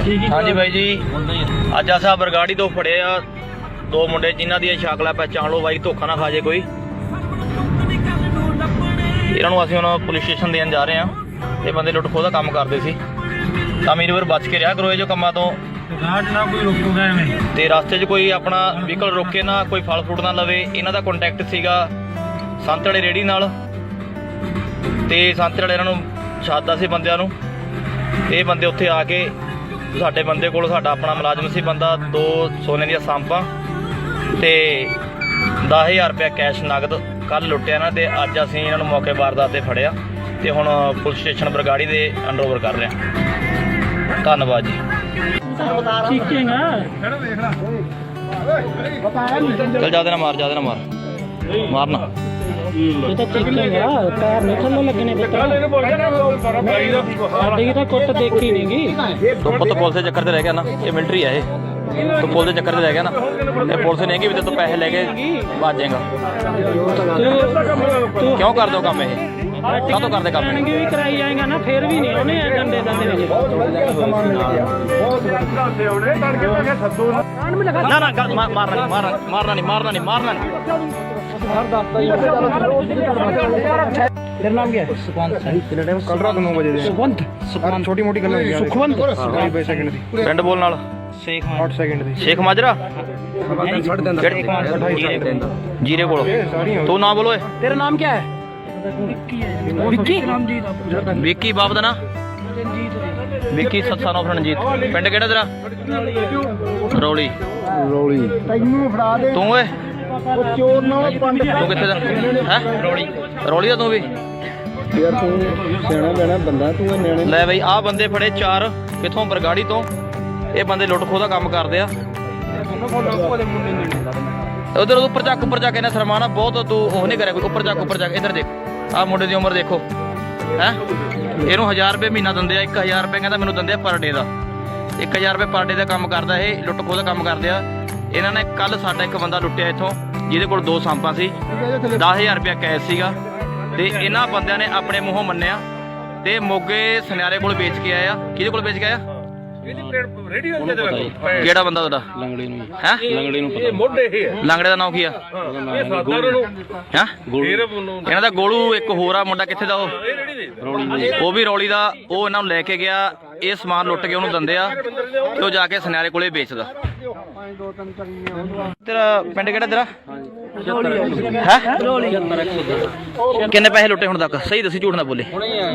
ਹਾਂਜੀ ਬਾਈ ਜੀ। ਅੱਜ ਅਸਾਂ ਬਰਗਾੜੀ ਤੋਂ ਫੜੇ ਆ। ਦੋ ਮੁੰਡੇ ਜਿਨ੍ਹਾਂ ਦੀ ਸ਼ਕਲਾਂ ਪਹਿਚਾਣ ਲਓ ਬਾਈ ਧੋਖਾ ਨਾ ਖਾ ਜੇ ਕੋਈ। ਇਹਨਾਂ ਨੂੰ ਅਸੀਂ ਹੁਣ ਪੁਲਿਸ ਸਟੇਸ਼ਨ ਦੇਣ ਜਾ ਰਹੇ ਆ ਇਹ ਬੰਦੇ ਲੁੱਟ ਖੋਹ ਦਾ ਕੰਮ ਕਰਦੇ ਸੀ। ਤਾਂ ਮੇਰੇ ਵੀਰ ਬਚ ਕੇ ਰਿਹਾ ਕਰੋ ਇਹ ਜੋ ਕੰਮਾਂ ਤੋਂ। ਰਾਜ ਨਾ ਕੋਈ ਰੋਕੂਗਾ ਐਵੇਂ। ਤੇ ਰਸਤੇ 'ਚ ਕੋਈ ਆਪਣਾ ਵਹੀਕਲ ਰੋਕੇ ਨਾ ਕੋਈ ਫਲ ਫਰੂਟ ਨਾ ਲਵੇ ਇਹਨਾਂ ਦਾ ਕੰਟੈਕਟ ਸੀਗਾ ਸੰਤ ਵਾਲੇ ਰੇੜੀ ਨਾਲ। ਤੇ ਸੰਤ ਵਾਲੇ ਇਹਨਾਂ ਨੂੰ ਛਾਦਾ ਸੀ ਬੰਦਿਆਂ ਨੂੰ। ਇਹ ਬੰਦੇ ਉੱਥੇ ਆ ਕੇ ਸਾਡੇ ਬੰਦੇ ਕੋਲ ਸਾਡਾ ਆਪਣਾ ਮੁਲਾਜ਼ਮ ਸੀ ਬੰਦਾ ਦੋ ਸੋਨੇ ਦੀਆਂ ਸਾਂਪਾਂ ਤੇ 10000 ਰੁਪਏ ਕੈਸ਼ ਨਗਦ ਕੱਲ ਲੁੱਟਿਆ ਨਾ ਤੇ ਅੱਜ ਅਸੀਂ ਇਹਨਾਂ ਨੂੰ ਮੌਕੇ ਵਾਰਦਾਤ ਤੇ ਫੜਿਆ ਤੇ ਹੁਣ ਪੁਲਿਸ ਸਟੇਸ਼ਨ ਬਰਗਾੜੀ ਦੇ ਅੰਡਰਓਵਰ ਕਰ ਰਹੇ। ਹਾਂ ਧੰਨਵਾਦ ਜੀ। ਚੀਕੇਗਾ ਚਲ ਜ਼ਿਆਦਾ ਨਾ ਮਾਰ ਜ਼ਿਆਦਾ ਨਾ ਮਾਰ। ਮਾਰਨਾ। ਇਹ ਤਾਂ ਚੀਕੇਗਾ ਪੈਰ ਨਹੀਂ ਥੱਲੇ ਲੱਗਣੇ ਪੁੱਤਰ ਸਾਡੀ ਕੀ ਤਾਂ ਕੁੱਟ ਦੇਖੀ ਨਹੀਂਗੀ ਤੂੰ ਪੁੱਤ ਪੁਲਿਸ ਦੇ ਚੱਕਰ ਤੇ ਰਹਿ ਗਿਆ ਨਾ ਇਹ ਮਿਲਟਰੀ ਆ ਇਹ। ਤੂੰ ਪੁਲਿਸ ਦੇ ਚੱਕਰ ਤੇ ਰਹਿ ਗਿਆ ਨਾ ਇਹ ਪੁਲਿਸ ਨੇ ਕਿ ਵੀ ਤੇ ਤੂੰ ਪੈਸੇ ਲੈ ਕੇ ਭੱਜ ਜਾਏਗਾ ਤੂੰ ਕਿਉਂ ਕਰਦੇ ਹੋ ਕੰਮ ਇਹ? ਕਾਹਤੋਂ ਕਰਦੇ ਕੰਮ ਇਹ? ਤੂੰ ਵੀ ਕਰਾਈ ਜਾਏਗਾ ਨਾ ਫੇਰ ਵੀ ਨਹੀਂ ਉਹਨੇ ਡੰਡੇ ਦੰਦੇ ਵਿੱਚ ਨਾ। ਨਾ ਗੱਲ- ਮਾਰ- ਮਾਰਨਾ ਨਹੀਂ ਮਾਰਨਾ ਮਾਰਨਾ ਨਹੀਂ ਮਾਰਨਾ ਨਹੀਂ ਮਾਰਨਾ ਨਹੀਂ ਤੇਰਾ ਨਾਮ ਕੀ ਹੈ? ਸੁਖਵੰਤ ਕੱਲ ਰਾਤ 9 ਵਜੇ ਦੇ। ਸੁਖਵੰਤ। ਯਾਰ ਛੋਟੀ ਮੋਟੀ ਗੱਲਾਂ ਹੋਈਆਂ ਸੁਖਵੰਤ। 22 ਸੈਕਿੰਡ ਦੀ। ਪਿੰਡ ਬੋਲ ਨਾਲ। ਸ਼ੇਖ 8 ਸੈਕਿੰਡ ਦੀ। ਸ਼ੇਖ ਮਾਜਰਾ? ਸਾਢੇ ਤਿੰਨ ਦਾ ਜੀਰੇ ਕੋਲ। ਸਾਰੀਆਂ ਤੂੰ ਨਾ ਬੋਲੋ ਏ ਤੇਰਾ ਨਾਮ ਕੀ ਹੈ? ਵਿੱਕੀ ਹੈ ਵਿੱਕੀ? ਰਾਮਜੀਤ ਵਿੱਕੀ ਬਾਪ ਦਾ ਨਾ? ਵਿੱਕੀ ਸੱਸਾ ਨੋ ਰਣਜੀਤ। ਪਿੰਡ ਕਿਹੜਾ ਤੇਰਾ? ਰੌਲੀ। ਰੋਲੀ। ਤੈਨੂੰ ਫੜਾ ਦੇ। ਤੂੰ ਓਏ। ਉਹ ਚੋਰ ਨਾਲ ਪੰਡ ਤੂੰ ਕਿੱਥੇ ਦਾ? ਹੈ? ਰੌਲੀ ਰੌਲੀ ਦਾ ਤੂੰ ਵੀ? ਯਾਰ ਤੂੰ ਸਿਆਣਾ ਲੈਣਾ ਬੰਦਾ ਤੂੰ ਇਹ ਨਿਆਣੇ ਲੈ ਬਈ ਆਹ ਬੰਦੇ ਫੜੇ ਚਾਰ ਕਿੱਥੋਂ? ਬਰਗਾੜੀ ਤੋਂ। ਇਹ ਬੰਦੇ ਲੁੱਟ ਖੋਹ ਦਾ ਕੰਮ ਕਰਦੇ ਆ। ਉਧਰ ਉੱਪਰ ਚੱਕ ਉੱਪਰ ਚੱਕ ਇਹਨਾਂ ਸਰਮਾਨਾ ਬਹੁਤ ਤੂੰ ਉਹ ਨਹੀਂ ਕਰਿਆ ਕੋਈ ਉੱਪਰ ਚੱਕ ਉੱਪਰ ਚੱਕ ਇੱਧਰ ਦੇਖ। ਆਹ ਮੁੰਡੇ ਦੀ ਉਮਰ ਦੇਖੋ। ਹੈ? ਇਹਨੂੰ 1000 ਰੁਪਏ ਮਹੀਨਾ ਦਿੰਦੇ ਆ 1000 ਰੁਪਏ ਕਹਿੰਦਾ ਮੈਨੂੰ ਦਿੰਦੇ ਆ ਪਰ ਡੇ ਦਾ। 1000 ਰੁਪਏ ਪਰ ਡੇ ਦਾ ਕੰਮ ਕਰਦਾ ਇਹ ਲੁੱਟ ਖੋਹ ਦਾ ਕੰਮ ਕਰਦੇ ਆ। ਇਹਨਾਂ ਨੇ ਕੱਲ ਸਾਡਾ ਇੱਕ ਬੰਦਾ ਲੁੱਟਿਆ ਇੱਥੋਂ। ਜਿਹਦੇ ਕੋਲ ਦੋ ਸੰਪਾਂ ਸੀ 10000 ਰੁਪਏ ਕੈਸ਼ ਸੀਗਾ। ਤੇ ਇਹਨਾਂ ਬੰਦਿਆਂ ਨੇ ਆਪਣੇ ਮੂੰਹੋਂ ਮੰਨਿਆ ਤੇ ਮੋਗੇ ਸੁਨਿਆਰੇ ਕੋਲ ਵੇਚ ਕੇ ਆਇਆ। ਕਿਹਦੇ ਕੋਲ ਵੇਚ ਕੇ ਆਇਆ? ਕਿਹੜਾ ਬੰਦਾ ਤੁਹਾਡਾ? ਲੰਗੜੇ ਨੂੰ ਹੈ। ਲੰਗੜੇ ਨੂੰ ਪਤਾ। ਮੋਢੇ ਇਹ ਹੈ। ਲੰਗੜੇ ਦਾ ਨਾਮ ਕੀ ਆ? ਇਹ ਸਾਦਾ ਉਹਨਾਂ ਨੂੰ ਹੈ ਇਹਨਾਂ ਦਾ ਗੋਲੂ ਇੱਕ ਹੋਰ ਆ ਮੁੰਡਾ ਕਿੱਥੇ ਦਾ ਉਹ? ਉਹ ਵੀ ਰੌਲੀ ਦਾ ਉਹ ਇਹਨਾਂ ਨੂੰ ਲੈ ਕੇ ਗਿਆ। ਇਹ ਸਮਾਨ ਲੁੱਟ ਕੇ ਉਹਨੂੰ ਦਿੰਦੇ ਆ ਤੇ ਉਹ ਜਾ ਕੇ ਸੁਨਿਆਰੇ ਕੋਲੇ ਵੇਚਦਾ। ਤੇਰਾ ਪਿੰਡ ਕਿਹੜਾ ਤੇਰਾ? ਹੈ? ਕਿੰਨੇ ਪੈਸੇ ਲੁੱਟੇ ਹੁਣ ਤੱਕ? ਸਹੀ ਦੱਸੀ ਝੂਠ ਨਾ ਬੋਲੇ।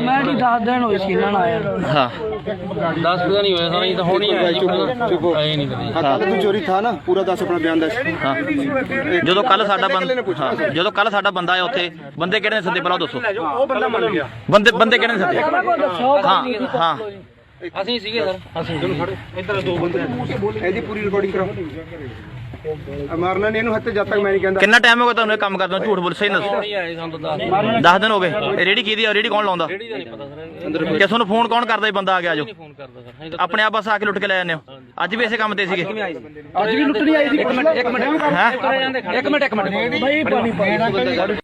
ਮੈਂ ਜੀ 10 ਦਿਨ ਹੋਏ ਸੀ ਇਹਨਾਂ ਨਾਲ ਆਇਆ ਹਾਂ। 10 ਪਤਾ ਨਹੀਂ ਹੋਇਆ ਸਾਰਾ ਇਹ ਤਾਂ ਹੋਣੀ ਹੈ ਚੁੱਪ ਚੁੱਪ ਆਏ ਨਹੀਂ ਕਦੀ। ਹਾਂ ਤੂੰ ਚੋਰੀ ਥਾ ਨਾ ਪੂਰਾ ਦੱਸ ਆਪਣਾ ਬਿਆਨ ਦੱਸ। ਹਾਂ। ਜਦੋਂ ਕੱਲ ਸਾਡਾ ਬੰਦਾ ਹਾਂ ਜਦੋਂ ਕੱਲ ਸਾਡਾ ਬੰਦਾ ਆਇਆ ਉੱਥੇ ਬੰਦੇ ਕਿਹੜੇ ਨੇ ਸੱਦੇ? ਪਹਿਲਾਂ ਦੱਸੋ। ਉਹ ਬੰਦਾ ਮੰਨ ਗਿਆ। ਬੰਦੇ ਬੰਦੇ ਕਿਹੜੇ ਨੇ ਸੱਦੇ? ਹਾਂ ਹਾਂ। ਅਸੀਂ ਸੀਗੇ ਸਰ। ਇਹਦੀ ਪੂਰੀ ਰਿਕਾਰਡਿੰਗ ਕਰਾਓ। ਆ ਮਾਰਨਾ ਨਹੀਂ ਇਹਨੂੰ ਹੱਥੇ ਜਦ ਤੱਕ ਮੈਂ ਨਹੀਂ ਕਹਿੰਦਾ। ਕਿੰਨਾ ਟਾਈਮ ਹੋ ਗਿਆ ਤੁਹਾਨੂੰ ਇਹ ਕੰਮ ਕਰਦੇ ਝੂਠ ਬੋਲ ਸਹੀ ਦੱਸੋ। ਨਹੀਂ ਆਏ ਸਾਨੂੰ ਤਾਂ 10 10 ਦਿਨ ਹੋ ਗਏ। ਇਹ ਰੇੜੀ ਕਿਹਦੀ ਆ? ਰੇੜੀ ਕੌਣ ਲਾਉਂਦਾ? ਦਾ ਨਹੀਂ ਪਤਾ ਸਰ ਕਿ ਤੁਹਾਨੂੰ ਫੋਨ ਕੌਣ ਕਰਦਾ ਇਹ ਬੰਦਾ ਆ ਗਿਆ ਜੋ। ਅਸੀਂ ਆਪਣੇ ਆਪ ਬਸ ਆ ਕੇ ਲੁੱਟ ਕੇ ਲੈ ਜਾਂਦੇ ਹੋ। ਅੱਜ ਵੀ ਇਸੇ ਕੰਮ ਤੇ ਸੀਗੇ। ਅੱਜ ਵੀ ਲੁੱਟਣੀ ਆਈ ਸੀ। ਇੱਕ ਮਿੰਟ ਇੱਕ ਮਿੰਟ। ਇੱਕ ਮਿੰਟ ਇੱਕ ਮਿੰਟ। ਬਾਈ ਪਾਣੀ ਪਾਣੀ